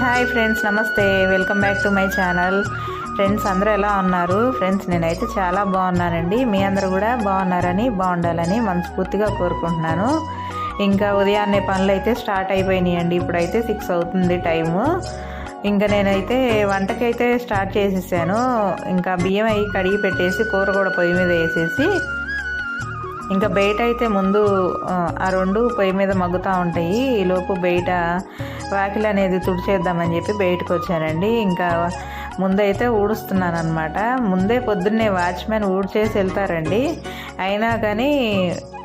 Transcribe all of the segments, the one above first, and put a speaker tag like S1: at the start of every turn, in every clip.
S1: Hi friends నమస్తే. Welcome back to my channel friends అందరూ ఎలా ఉన్నారు? ఫ్రెండ్స్ నేనైతే చాలా బాగున్నానండి. మీ అందరూ కూడా బాగున్నారని బాగుండాలని మనస్ఫూర్తిగా కోరుకుంటున్నాను. ఇంకా ఉదయాన్నే పనులు అయితే స్టార్ట్ అయిపోయినాయండి. ఇప్పుడైతే సిక్స్ అవుతుంది టైము ఇంకా నేనైతే వంటకైతే స్టార్ట్ చేసేసాను. ఇంకా బియ్యం అవి కడిగి పెట్టేసి కూర కూడా పొయ్యి మీద వేసేసి ఇంకా బయట అయితే ముందు ఆ, రెండు పొయ్యి మీద మగ్గుతూ ఉంటాయి. ఈలోపు బయట వాకిలి అనేది తుడిచేద్దామని చెప్పి బయటకు వచ్చానండి. ఇంకా ముందైతే ఊడుస్తున్నాను అనమాట ముందే పొద్దున్నే వాచ్మెన్ ఊడ్చేసి వెళ్తారండి. అయినా కానీ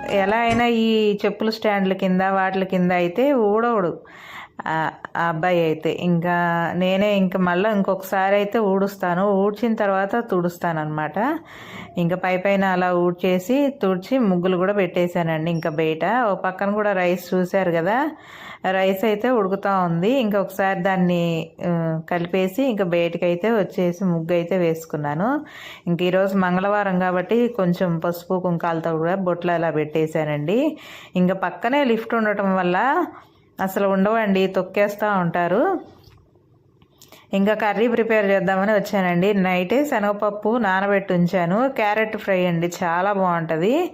S1: ఎలా అయినా ఈ చెప్పుల స్టాండ్ల కింద వాటి కింద అయితే ఊడవుడు. ఆ అబ్బాయి అయితే. ఇంకా నేనే ఇంకా మళ్ళీ ఇంకొకసారి అయితే ఊడుస్తాను. ఊడ్చిన తర్వాత తుడుస్తాను అనమాట ఇంకా పై పైన అలా ఊడ్చేసి తుడిచి ముగ్గులు కూడా పెట్టేశానండి ఇంకా బయట. ఓ పక్కన కూడా రైస్ చూశారు కదా. రైస్ అయితే ఉడుకుతూ ఉంది. ఇంకా ఒకసారి దాన్ని కలిపేసి ఇంకా బయటకైతే అయితే వచ్చేసి ముగ్గు అయితే వేసుకున్నాను. ఇంక ఈరోజు మంగళవారం కాబట్టి కొంచెం పసుపు కుంకాలతో కూడా బొట్లు అలా పెట్టేశానండి. ఇంకా పక్కనే లిఫ్ట్ ఉండటం వల్ల అసలు ఉండవండి తొక్కేస్తూ ఉంటారు. ఇంకా కర్రీ ప్రిపేర్ చేద్దామని వచ్చానండి. నైటే శనగపప్పు నానబెట్టి ఉంచాను. క్యారెట్ ఫ్రై అండి చాలా బాగుంటుంది.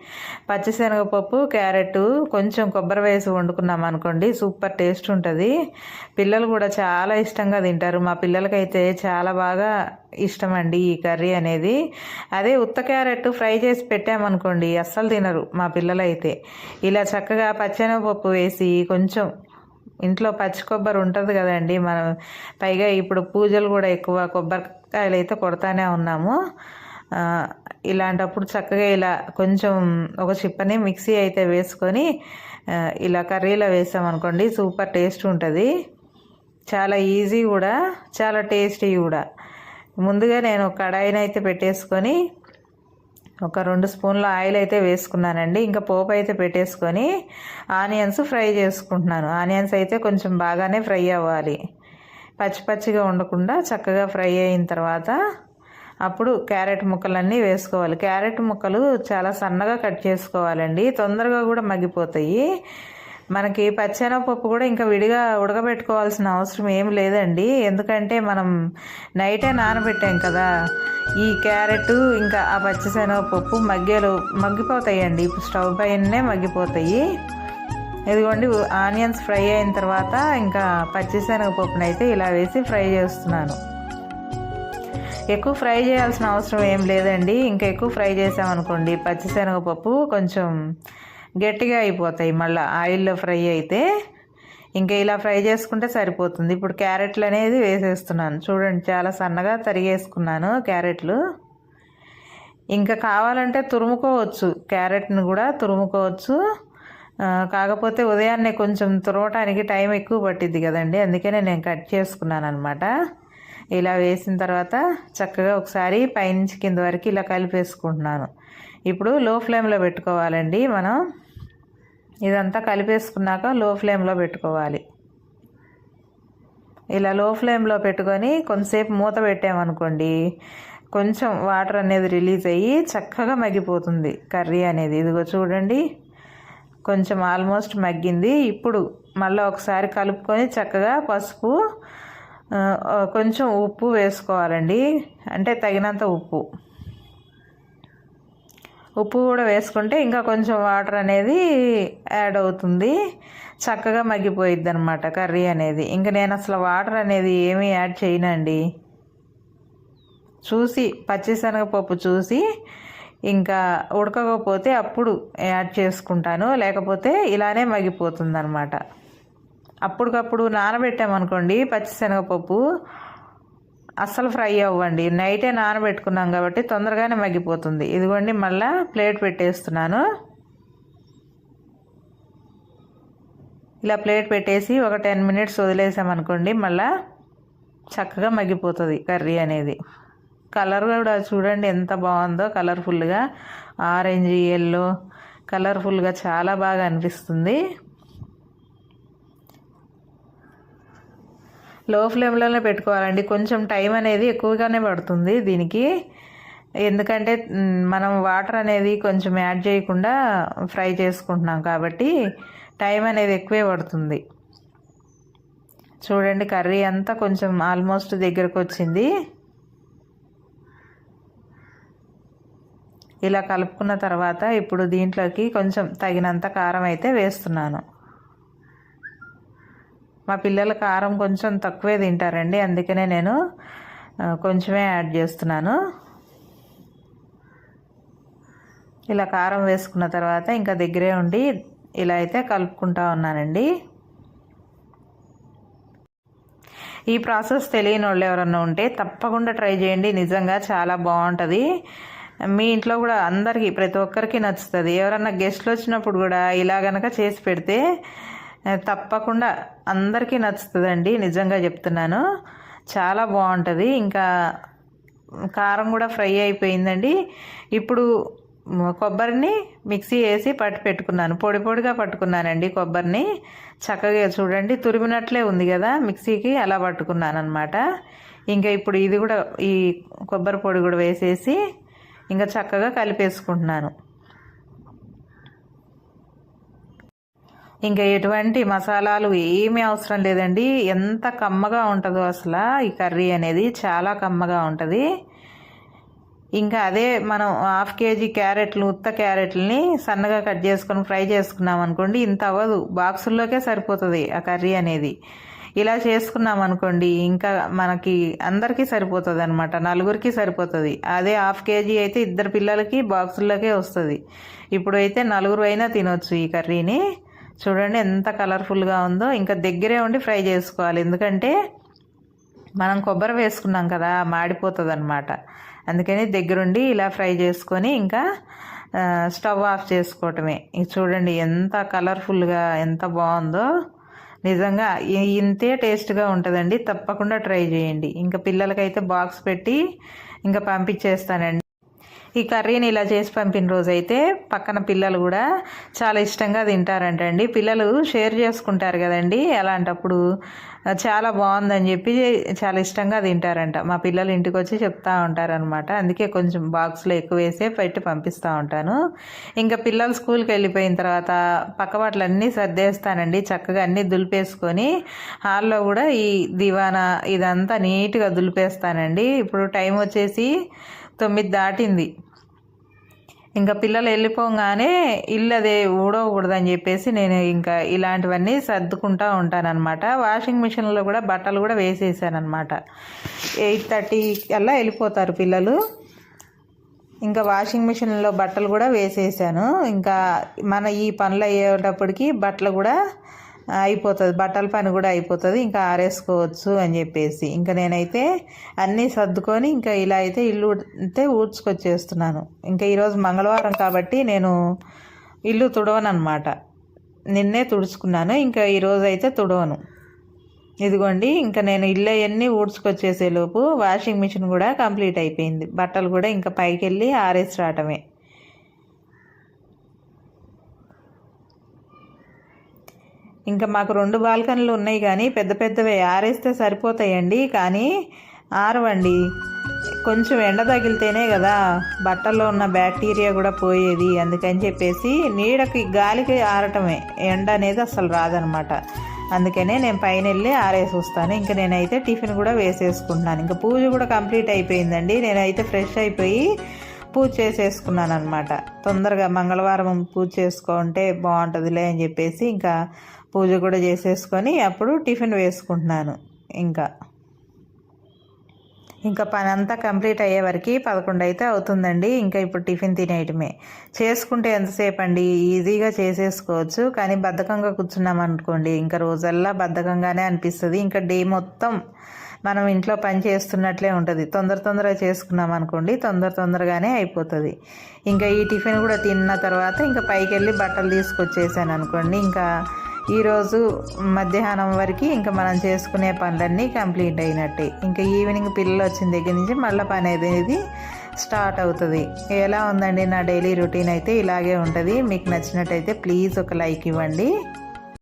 S1: పచ్చి శనగపప్పు క్యారెట్ కొంచెం కొబ్బరి వేసి వండుకున్నాం అనుకోండి సూపర్ టేస్ట్ ఉంటుంది. పిల్లలు కూడా చాలా ఇష్టంగా తింటారు. మా పిల్లలకైతే చాలా బాగా ఇష్టం అండి ఈ కర్రీ అనేది. అదే ఉత్త క్యారెట్ ఫ్రై చేసి పెట్టామనుకోండి అస్సలు తినరు మా పిల్లలైతే. ఇలా చక్కగా పచ్చెనగపప్పు వేసి కొంచెం ఇంట్లో పచ్చి కొబ్బరి ఉంటుంది కదండి. మనం పైగా ఇప్పుడు పూజలు కూడా ఎక్కువ కొబ్బరికాయలు అయితే కొడతానే ఉన్నాము. ఇలాంటప్పుడు చక్కగా ఇలా కొంచెం ఒక చిప్పని మిక్సీ అయితే వేసుకొని ఇలా కర్రీలో వేసామనుకోండి సూపర్ టేస్ట్ ఉంటుంది. చాలా ఈజీ కూడా చాలా టేస్టీ కూడా. ముందుగా నేను కడాయిని అయితే పెట్టేసుకొని ఒక రెండు స్పూన్ల ఆయిల్ అయితే వేసుకున్నానండి. ఇంకా పోపు అయితే పెట్టేసుకొని ఆనియన్స్ ఫ్రై చేసుకుంటున్నాను. ఆనియన్స్ అయితే కొంచెం బాగానే ఫ్రై అవ్వాలి. పచ్చి పచ్చిగా ఉండకుండా చక్కగా ఫ్రై అయిన తర్వాత అప్పుడు క్యారెట్ ముక్కలన్నీ వేసుకోవాలి. క్యారెట్ ముక్కలు చాలా సన్నగా కట్ చేసుకోవాలండి. తొందరగా కూడా మగ్గిపోతాయి. మనకి పచ్చెనపప్పు కూడా ఇంకా విడిగా ఉడకబెట్టుకోవాల్సిన అవసరం ఏం లేదండి. ఎందుకంటే మనం నైటే నానబెట్టాం కదా. ఈ క్యారెట్ ఇంకా ఆ పచ్చిశనగపప్పు మగ్గలు మగ్గిపోతాయండి. ఇప్పుడు స్టవ్ పైననే మగ్గిపోతాయి. ఇదిగోండి ఆనియన్స్ ఫ్రై అయిన తర్వాత ఇంకా పచ్చిశనగపప్పును అయితే ఇలా వేసి ఫ్రై చేస్తున్నాను. ఎక్కువ ఫ్రై చేయాల్సిన అవసరం ఏం లేదండి. ఇంకా ఎక్కువ ఫ్రై చేసామనుకోండి పచ్చిశనగపప్పు కొంచెం గట్టిగా అయిపోతాయి. మళ్ళీ ఆయిల్లో ఫ్రై అయితే ఇంకా ఇలా ఫ్రై చేసుకుంటే సరిపోతుంది. ఇప్పుడు క్యారెట్లు అనేది వేసేస్తున్నాను. చూడండి చాలా సన్నగా తరిగేసుకున్నాను క్యారెట్లు. ఇంకా కావాలంటే తురుముకోవచ్చు. క్యారెట్ని కూడా తురుముకోవచ్చు. కాకపోతే ఉదయాన్నే కొంచెం తురవటానికి టైం ఎక్కువ పట్టిద్ది కదండి. అందుకనే నేను కట్ చేసుకున్నాను అనమాట ఇలా వేసిన తర్వాత చక్కగా ఒకసారి పైనుంచి కింద వరకు ఇలా కలిపేసుకుంటున్నాను. ఇప్పుడు లో ఫ్లేమ్లో పెట్టుకోవాలండి మనం. ఇదంతా కలిపేసుకున్నాక లో ఫ్లేమ్లో పెట్టుకోవాలి. ఇలా లో ఫ్లేమ్లో పెట్టుకొని కొంతసేపు మూత పెట్టామనుకోండి కొంచెం వాటర్ అనేది రిలీజ్ అయ్యి చక్కగా మగ్గిపోతుంది కర్రీ అనేది. ఇదిగో చూడండి కొంచెం ఆల్మోస్ట్ మగ్గింది. ఇప్పుడు మళ్ళీ ఒకసారి కలుపుకొని చక్కగా పసుపు కొంచెం ఉప్పు వేసుకోవాలండి. అంటే తగినంత ఉప్పు. ఉప్పు కూడా వేసుకుంటే ఇంకా కొంచెం వాటర్ అనేది యాడ్ అవుతుంది. చక్కగా మగ్గిపోయిద్ది అనమాట కర్రీ అనేది. ఇంకా నేను అసలు వాటర్ అనేది ఏమీ యాడ్ చేయనండి. చూసి పచ్చిశనగపప్పు చూసి ఇంకా ఉడకకపోతే అప్పుడు యాడ్ చేసుకుంటాను. లేకపోతే ఇలానే మగ్గిపోతుంది అనమాట అప్పటికప్పుడు నానబెట్టామనుకోండి పచ్చిశనగపప్పు అస్సలు ఫ్రై అవ్వండి. నైటే నానబెట్టుకున్నాం కాబట్టి తొందరగానే మగ్గిపోతుంది. ఇదిగోండి మళ్ళీ ప్లేట్ పెట్టేస్తున్నాను. ఇలా ప్లేట్ పెట్టేసి ఒక టెన్ మినిట్స్ వదిలేసామనుకోండి మళ్ళీ చక్కగా మగ్గిపోతుంది కర్రీ అనేది. కలర్ కూడా చూడండి ఎంత బాగుందో కలర్ఫుల్గా. ఆరెంజ్ ఎల్లో కలర్ఫుల్గా చాలా బాగా అనిపిస్తుంది. లో ఫ్లేమ్లోనే పెట్టుకోవాలండి. కొంచెం టైం అనేది ఎక్కువగానే పడుతుంది దీనికి. ఎందుకంటే మనం వాటర్ అనేది కొంచెం యాడ్ చేయకుండా ఫ్రై చేసుకుంటున్నాం కాబట్టి టైం అనేది ఎక్కువే పడుతుంది. చూడండి కర్రీ అంతా కొంచెం ఆల్మోస్ట్ దగ్గరకు వచ్చింది ఇలా కలుపుకున్న తర్వాత ఇప్పుడు దీంట్లోకి కొంచెం తగినంత కారం అయితే వేస్తున్నాను. మా పిల్లల కారం కొంచెం తక్కువే తింటారండి అందుకనే నేను కొంచెమే యాడ్ చేస్తున్నాను. ఇలా కారం వేసుకున్న తర్వాత ఇంకా దగ్గరే ఉండి ఇలా అయితే కలుపుకుంటా ఉన్నానండి. ఈ ప్రాసెస్ తెలియని వాళ్ళు ఎవరన్నా ఉంటే తప్పకుండా ట్రై చేయండి నిజంగా చాలా బాగుంటుంది. మీ ఇంట్లో కూడా అందరికీ ప్రతి ఒక్కరికి నచ్చుతుంది. ఎవరన్నా గెస్ట్లు వచ్చినప్పుడు కూడా ఇలా గనక చేసి పెడితే తప్పకుండా అందరికీ నచ్చుతుందండి నిజంగా చెప్తున్నాను. చాలా బాగుంటుంది. ఇంకా కారం కూడా ఫ్రై అయిపోయిందండి. ఇప్పుడు కొబ్బరిని మిక్సీ వేసి పట్టి పెట్టుకున్నాను. పొడి పొడిగా పట్టుకున్నానండి కొబ్బరిని. చక్కగా చూడండి తురిమినట్లే ఉంది కదా మిక్సీకి అలా పట్టుకున్నాను అనమాట ఇంకా ఇప్పుడు ఇది కూడా ఈ కొబ్బరి పొడి కూడా వేసేసి ఇంకా చక్కగా కలిపేసుకుంటున్నాను. ఇంకా ఎటువంటి మసాలాలు ఏమీ అవసరం లేదండి. ఎంత కమ్మగా ఉంటుందో అసలు ఈ కర్రీ అనేది చాలా కమ్మగా ఉంటుంది. ఇంకా అదే మనం హాఫ్ కేజీ క్యారెట్లు ఉత్త క్యారెట్లని సన్నగా కట్ చేసుకొని ఫ్రై చేసుకున్నాం అనుకోండి ఇంత అవ్వదు. బాక్సుల్లోకే సరిపోతుంది ఆ కర్రీ అనేది. ఇలా చేసుకున్నాం అనుకోండి ఇంకా మనకి అందరికీ సరిపోతుంది అనమాట నలుగురికి సరిపోతుంది. అదే హాఫ్ కేజీ అయితే ఇద్దరు పిల్లలకి బాక్సుల్లోకే వస్తుంది. ఇప్పుడు అయితే నలుగురు అయినా తినొచ్చు ఈ కర్రీని. చూడండి ఎంత కలర్ఫుల్గా ఉందో. ఇంకా దగ్గరే ఉండి ఫ్రై చేసుకోవాలి. ఎందుకంటే మనం కొబ్బరి వేసుకున్నాం కదా మాడిపోతుంది అనమాట అందుకని దగ్గరుండి ఇలా ఫ్రై చేసుకొని ఇంకా స్టవ్ ఆఫ్ చేసుకోవటమే. చూడండి ఎంత కలర్ఫుల్గా ఎంత బాగుందో. నిజంగా ఇంతే టేస్ట్గా ఉంటుందండి. తప్పకుండా ట్రై చేయండి. ఇంకా పిల్లలకైతే బాక్స్ పెట్టి ఇంకా పంపించేస్తానండి. ఈ కర్రీని ఇలా చేసి పంపిన రోజు అయితే పక్కన పిల్లలు కూడా చాలా ఇష్టంగా తింటారంటండి. పిల్లలు షేర్ చేసుకుంటారు కదండి. అలాంటప్పుడు చాలా బాగుందని చెప్పి చాలా ఇష్టంగా తింటారంట. మా పిల్లలు ఇంటికి వచ్చి చెప్తూ ఉంటారనమాట అందుకే కొంచెం బాక్స్లో ఎక్కువ వేసే పెట్టి పంపిస్తూ ఉంటాను. ఇంకా పిల్లలు స్కూల్కి వెళ్ళిపోయిన తర్వాత పక్కవాట్లన్నీ సర్దేస్తానండి. చక్కగా అన్నీ దులిపేసుకొని హాల్లో కూడా ఈ దివానా ఇదంతా నీట్గా దులిపేస్తానండి. ఇప్పుడు టైం వచ్చేసి తొమ్మిది దాటింది. ఇంకా పిల్లలు వెళ్ళిపోగానే ఇల్లు అదే ఊడవకూడదని చెప్పేసి నేను ఇంకా ఇలాంటివన్నీ సర్దుకుంటా ఉంటానన్నమాట. వాషింగ్ మిషన్లో కూడా బట్టలు కూడా వేసేసానమాట ఎయిట్ థర్టీ అలా వెళ్ళిపోతారు పిల్లలు. ఇంకా వాషింగ్ మిషన్లో బట్టలు కూడా వేసేసాను. ఇంకా మన ఈ పనులు అయ్యేటప్పటికి బట్టలు కూడా అయిపోతుంది. బట్టల పని కూడా అయిపోతుంది. ఇంకా ఆరేసుకోవచ్చు అని చెప్పేసి. ఇంకా నేనైతే అన్నీ సర్దుకొని ఇంకా ఇలా అయితే ఇల్లు అయితే ఊడ్చుకొచ్చేస్తున్నాను. ఇంకా ఈరోజు మంగళవారం కాబట్టి నేను ఇల్లు తుడవను అనమాట నిన్నే తుడుచుకున్నాను. ఇంకా ఈరోజు అయితే తుడవను. ఇదిగోండి ఇంకా నేను ఇల్లు అవన్నీ ఊడ్చుకొచ్చేసే లోపు వాషింగ్ మిషన్ కూడా కంప్లీట్ అయిపోయింది. బట్టలు కూడా ఇంకా పైకి వెళ్ళి ఆరేసి రావటమే. ఇంకా మాకు రెండు బాల్కనీలు ఉన్నాయి కానీ పెద్ద పెద్దవి ఆరేస్తే సరిపోతాయండి. కానీ ఆరవండి. కొంచెం ఎండ తగిలితేనే కదా బట్టల్లో ఉన్న బ్యాక్టీరియా కూడా పోయేది అందుకని చెప్పేసి నీడకి గాలికి ఆరటమే. ఎండ అనేది అసలు రాదనమాట. అందుకనే నేను పైన వెళ్ళి ఆరేసి వస్తాను. ఇంకా నేనైతే టిఫిన్ కూడా వేసేసుకుంటున్నాను. ఇంకా పూజ కూడా కంప్లీట్ అయిపోయిందండి. నేనైతే ఫ్రెష్ అయిపోయి పూజ చేసేసుకున్నాను అనమాట తొందరగా మంగళవారం పూజ చేసుకుంటే బాగుంటుందిలే అని చెప్పేసి ఇంకా పూజ కూడా చేసేసుకొని అప్పుడు టిఫిన్ వేసుకుంటున్నాను ఇంకా. ఇంకా పని అంతా కంప్లీట్ అయ్యే వరకు పదకొండు అయితే అవుతుందండి. ఇంకా ఇప్పుడు టిఫిన్ తినేయటమే. చేసుకుంటే ఎంతసేపు అండి ఈజీగా చేసేసుకోవచ్చు. కానీ బద్ధకంగా కూర్చున్నాం అనుకోండి ఇంకా రోజల్లా బద్ధకంగానే అనిపిస్తుంది. ఇంకా డే మొత్తం మనం ఇంట్లో పని చేస్తున్నట్లే ఉంటుంది. తొందర తొందరగా చేసుకున్నాం అనుకోండి తొందర తొందరగానే అయిపోతుంది. ఇంకా ఈ టిఫిన్ కూడా తిన్న తర్వాత ఇంకా పైకి వెళ్ళి బట్టలు తీసుకొచ్చేసాను అనుకోండి ఇంకా ఈరోజు మధ్యాహ్నం వరకు ఇంకా మనం చేసుకునే పనులన్నీ కంప్లీట్ అయినట్టే. ఇంకా ఈవినింగ్ పిల్లలు వచ్చిన దగ్గర నుంచి మళ్ళీ పని అనేది స్టార్ట్ అవుతుంది. ఎలా ఉందండి నా డైలీ రొటీన్ అయితే ఇలాగే ఉంటుంది. మీకు నచ్చినట్టయితే ప్లీజ్ ఒక లైక్ ఇవ్వండి.